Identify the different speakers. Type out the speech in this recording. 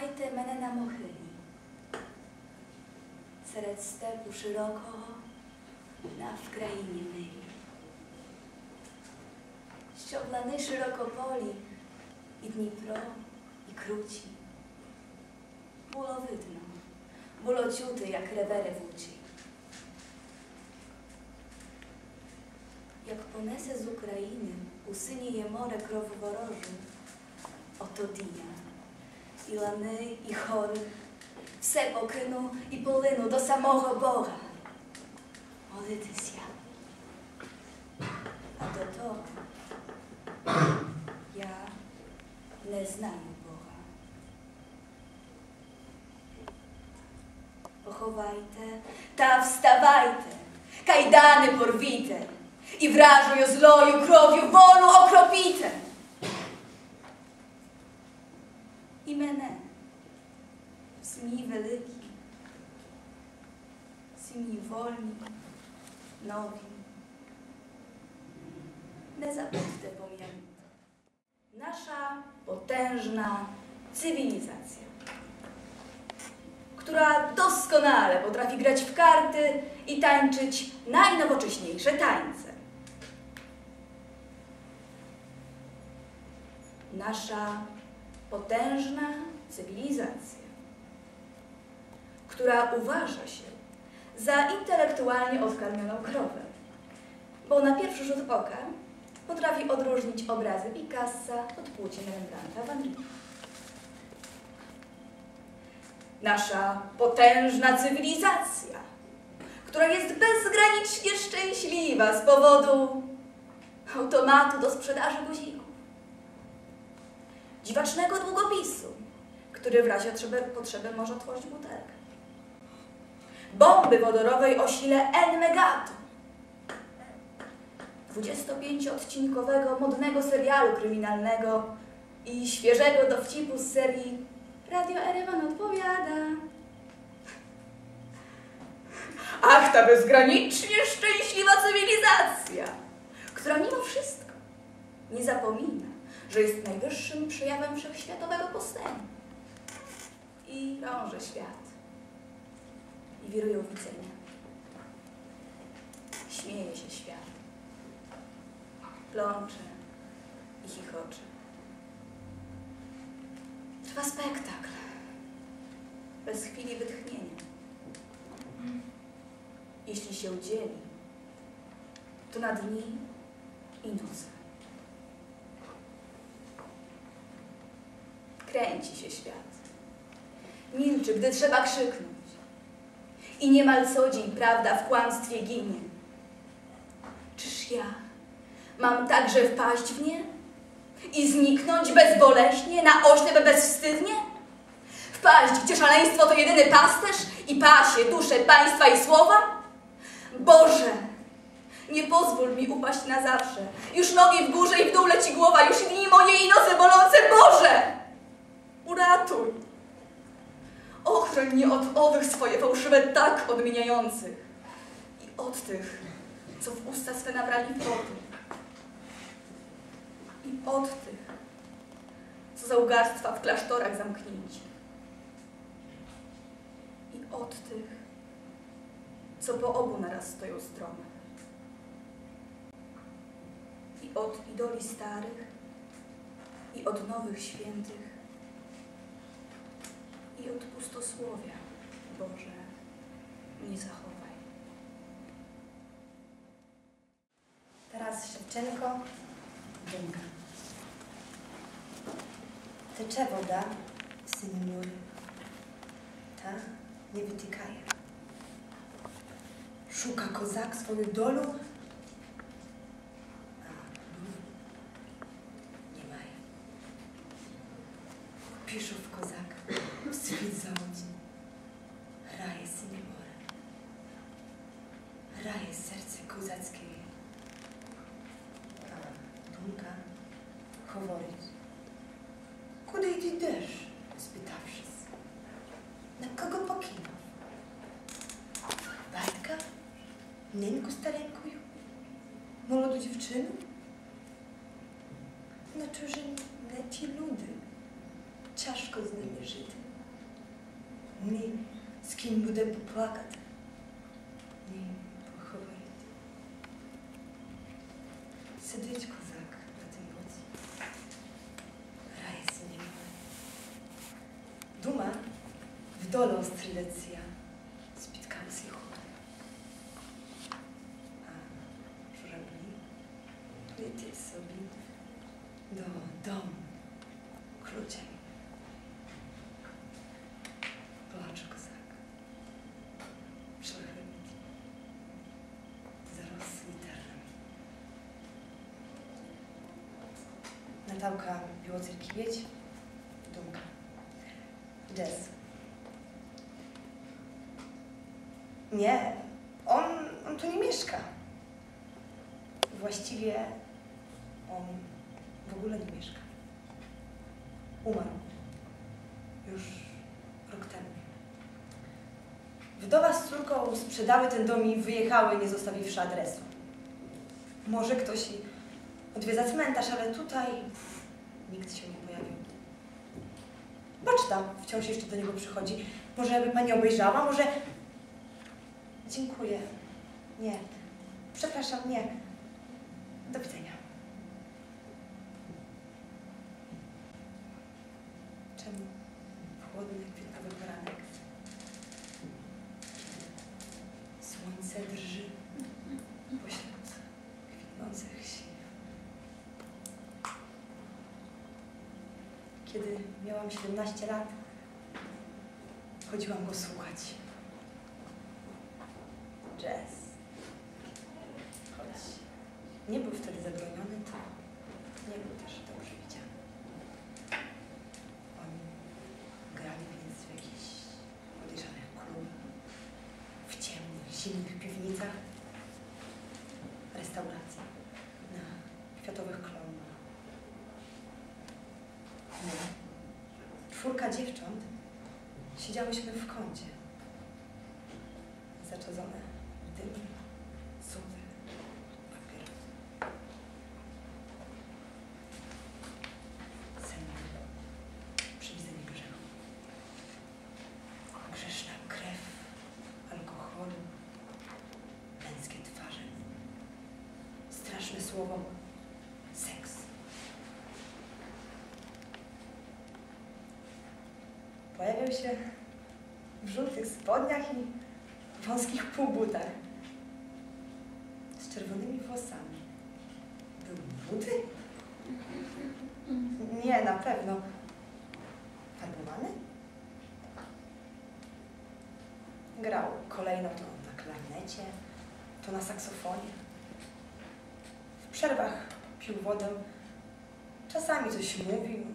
Speaker 1: Obajte mene na mohyli. Sred stepu szeroko na w krainie myli. Ściąglany szeroko poli i Dnipro i Kruci. Bulowydno, bulociuty jak rewery włóci. Jak ponesę z Ukrainy, usynie je morę krowoworożu, oto dnia. І лани, і хори, все покину і полину до самого Бога. Молитися. А до того я не знаю Бога. Поховайте та вставайте, кайдани порвіте і вражою злою кров'ю волю окропіте. wszystkim niewolni, nowi. Ne zapewne. Nasza potężna cywilizacja, która doskonale potrafi grać w karty i tańczyć najnowocześniejsze tańce. Nasza potężna cywilizacja, która uważa się za intelektualnie odkarmioną krowę, bo na pierwszy rzut oka potrafi odróżnić obrazy Picassa od płci Rembrandta van Rijn. Nasza potężna cywilizacja, która jest bezgranicznie szczęśliwa z powodu automatu do sprzedaży guzików, dziwacznego długopisu, który w razie potrzeby może otworzyć butelkę, bomby wodorowej o sile N megaton, 25-odcinkowego modnego serialu kryminalnego i świeżego dowcipu z serii Radio Erewan odpowiada. Ach, ta bezgranicznie szczęśliwa cywilizacja, która mimo wszystko nie zapomina, że jest najwyższym przejawem wszechświatowego postępu. I krąży świat. Wirują widzenia. Śmieje się świat plącze i chichocze. Trwa spektakl. Bez chwili wytchnienia. Jeśli się dzieli, to na dni i noce. Kręci się świat. Milczy, gdy trzeba krzyknąć. I niemal co dzień prawda w kłamstwie ginie. Czyż ja Mam także wpaść w nie? I zniknąć bezboleśnie, na oślep bezwstydnie? Wpaść, gdzie szaleństwo to jedyny pasterz i pasie dusze państwa i słowa? Boże, nie pozwól mi upaść na zawsze. Już nogi w górze i w dół leci głowa, już dni moje i noce bolące. Boże, uratuj. Mnie od owych swoje fałszywe tak odmieniających i od tych, co w usta swe nabrali potu i od tych, co za ugarstwa w klasztorach zamknięci. I od tych, co po obu naraz stoją strony. I od idoli starych, i od nowych świętych, pustosłowia, Boże, nie zachowaj.
Speaker 2: Teraz Szewczenko, Dymka. Tecze woda mury. Ta nie wytykaje. Szuka kozak swoją dolu, Неньку старенькою? Молоду дівчину? На чужині не ті люди. Тяжко з ними жити. Ні, з ким буде поплакати. Ні, поговорити. Сидить козак на тим боці. Грає синім. Дума вдолу стрілеція. Спіткався gdzieś sobie do domu krócej. Natałka Biłocerkiewicz. Dumka. Jazz. Nie, on, on tu nie mieszka. Właściwie on w ogóle nie mieszka. Umarł. Już rok temu. Wdowa z córką sprzedały ten dom i wyjechały, nie zostawiwszy adresu. Może ktoś odwiedza cmentarz, ale tutaj pff, nikt się nie pojawił. Poczta wciąż jeszcze do niego przychodzi. Może by pani obejrzała, może... Dziękuję. Nie. Przepraszam, nie. Do widzenia. Kiedy miałam 17 lat, chodziłam go słuchać. Jazz. Choć nie był wtedy zabroniony, to czwórka dziewcząt, siedziałyśmy w kącie, zaczadzone w dym, sód, papier. Senne, przywidzenie grzechu. Grzeszna krew, alkoholu, męskie twarze. Straszne słowo Pojawiał się w żółtych spodniach i wąskich półbutach. Z czerwonymi włosami. Był buty? Nie, na pewno. Farbowany? Grał kolejno to na klarnecie, to na saksofonie. W przerwach pił wodę, czasami coś mówił,